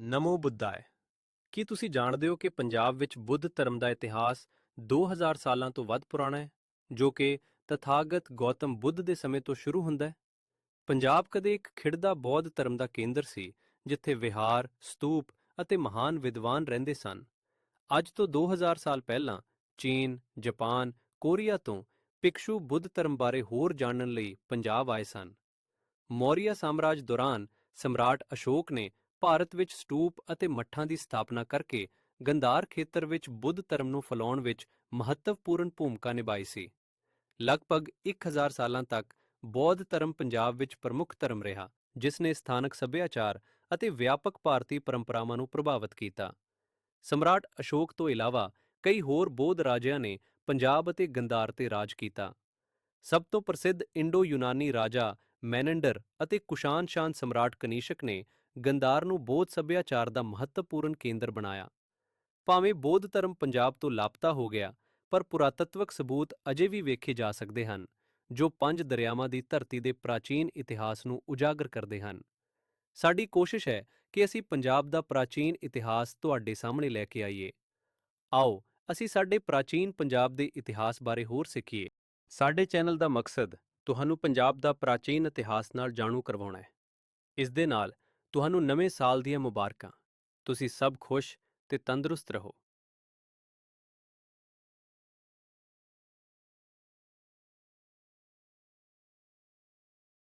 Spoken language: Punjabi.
ਨਮੋ ਬੁੱਧਾਏ ਕੀ ਤੁਸੀਂ ਜਾਣਦੇ ਹੋ ਕਿ ਪੰਜਾਬ ਵਿੱਚ ਬੁੱਧ ਧਰਮ ਦਾ ਇਤਿਹਾਸ 2000 ਸਾਲਾਂ ਤੋਂ ਵੱਧ ਪੁਰਾਣਾ ਹੈ, ਜੋ ਕਿ ਤਥਾਗਤ ਗੌਤਮ ਬੁੱਧ ਦੇ ਸਮੇਂ ਤੋਂ ਸ਼ੁਰੂ ਹੁੰਦਾ ਹੈ? ਪੰਜਾਬ ਕਦੇ ਇੱਕ ਖਿੜਦਾ ਬੌਧ ਧਰਮ ਦਾ ਕੇਂਦਰ ਸੀ, ਜਿੱਥੇ ਵਿਹਾਰ, ਸਤੂਪ ਅਤੇ ਮਹਾਨ ਵਿਦਵਾਨ ਰਹਿੰਦੇ ਸਨ। ਅੱਜ ਤੋਂ 2000 ਸਾਲ ਪਹਿਲਾਂ ਚੀਨ, ਜਾਪਾਨ, ਕੋਰੀਆ ਤੋਂ ਪਿਕਸ਼ੂ ਬੁੱਧ ਧਰਮ ਬਾਰੇ ਹੋਰ ਜਾਣਨ ਲਈ ਪੰਜਾਬ ਆਏ ਸਨ। ਮੌਰੀਆ ਸਾਮਰਾਜ ਦੌਰਾਨ ਸਮਰਾਟ ਅਸ਼ੋਕ ਨੇ ਭਾਰਤ ਵਿੱਚ ਸਟੂਪ ਅਤੇ ਮੱਠਾਂ ਦੀ ਸਥਾਪਨਾ ਕਰਕੇ ਗੰਧਾਰ ਖੇਤਰ ਵਿੱਚ ਬੁੱਧ ਧਰਮ ਨੂੰ ਫੈਲਾਉਣ ਵਿੱਚ ਮਹੱਤਵਪੂਰਨ ਭੂਮਿਕਾ ਨਿਭਾਈ ਸੀ। ਲਗਭਗ 1000 ਸਾਲਾਂ ਤੱਕ ਬੌਧ ਧਰਮ ਪੰਜਾਬ ਵਿੱਚ ਪ੍ਰਮੁੱਖ ਧਰਮ ਰਿਹਾ, ਜਿਸ ਨੇ ਸਥਾਨਕ ਸੱਭਿਆਚਾਰ ਅਤੇ ਵਿਆਪਕ ਭਾਰਤੀ ਪਰੰਪਰਾਵਾਂ ਨੂੰ ਪ੍ਰਭਾਵਿਤ ਕੀਤਾ। ਸਮਰਾਟ ਅਸ਼ੋਕ ਤੋਂ ਇਲਾਵਾ ਕਈ ਹੋਰ ਬੌਧ ਰਾਜਿਆਂ ਨੇ ਪੰਜਾਬ ਅਤੇ ਗੰਧਾਰ ਤੇ ਰਾਜ ਕੀਤਾ। ਸਭ ਤੋਂ ਪ੍ਰਸਿੱਧ ਇੰਡੋ-ਯੂਨਾਨੀ ਰਾਜਾ ਮੈਨੇਂਡਰ ਅਤੇ ਕੁਸ਼ਾਨ-ਸ਼ਾਨ ਸਮਰਾਟ ਕਨੀਸ਼ਕ ਨੇ ਗੰਧਾਰ ਨੂੰ ਬੋਧ ਸੱਭਿਆਚਾਰ ਦਾ ਮਹੱਤਵਪੂਰਨ ਕੇਂਦਰ ਬਣਾਇਆ। ਭਾਵੇਂ ਬੌਧ ਧਰਮ ਪੰਜਾਬ ਤੋਂ ਲਾਪਤਾ ਹੋ ਗਿਆ, ਪਰ ਪੁਰਾਤੱਤਵਕ ਸਬੂਤ ਅਜੇ ਵੀ ਵੇਖੇ ਜਾ ਸਕਦੇ ਹਨ, ਜੋ ਪੰਜ ਦਰਿਆਵਾਂ ਦੀ ਧਰਤੀ ਦੇ ਪ੍ਰਾਚੀਨ ਇਤਿਹਾਸ ਨੂੰ ਉਜਾਗਰ ਕਰਦੇ ਹਨ। ਸਾਡੀ ਕੋਸ਼ਿਸ਼ ਹੈ ਕਿ ਅਸੀਂ ਪੰਜਾਬ ਦਾ ਪ੍ਰਾਚੀਨ ਇਤਿਹਾਸ ਤੁਹਾਡੇ ਸਾਹਮਣੇ ਲੈ ਕੇ ਆਈਏ। ਆਓ, ਅਸੀਂ ਸਾਡੇ ਪ੍ਰਾਚੀਨ ਪੰਜਾਬ ਦੇ ਇਤਿਹਾਸ ਬਾਰੇ ਹੋਰ ਸਿੱਖੀਏ। ਸਾਡੇ ਚੈਨਲ ਦਾ ਮਕਸਦ, ਤੁਹਾਨੂੰ ਪੰਜਾਬ ਦਾ ਪ੍ਰਾਚੀਨ ਇਤਿਹਾਸ ਨਾਲ ਜਾਣੂ ਕਰਵਾਉਣਾ ਹੈ। ਇਸ ਦੇ ਨਾਲ ਤੁਹਾਨੂੰ ਨਵੇਂ ਸਾਲ ਦੀਆਂ ਮੁਬਾਰਕਾਂ। ਤੁਸੀਂ ਸਭ ਖੁਸ਼ ਤੇ ਤੰਦਰੁਸਤ ਰਹੋ।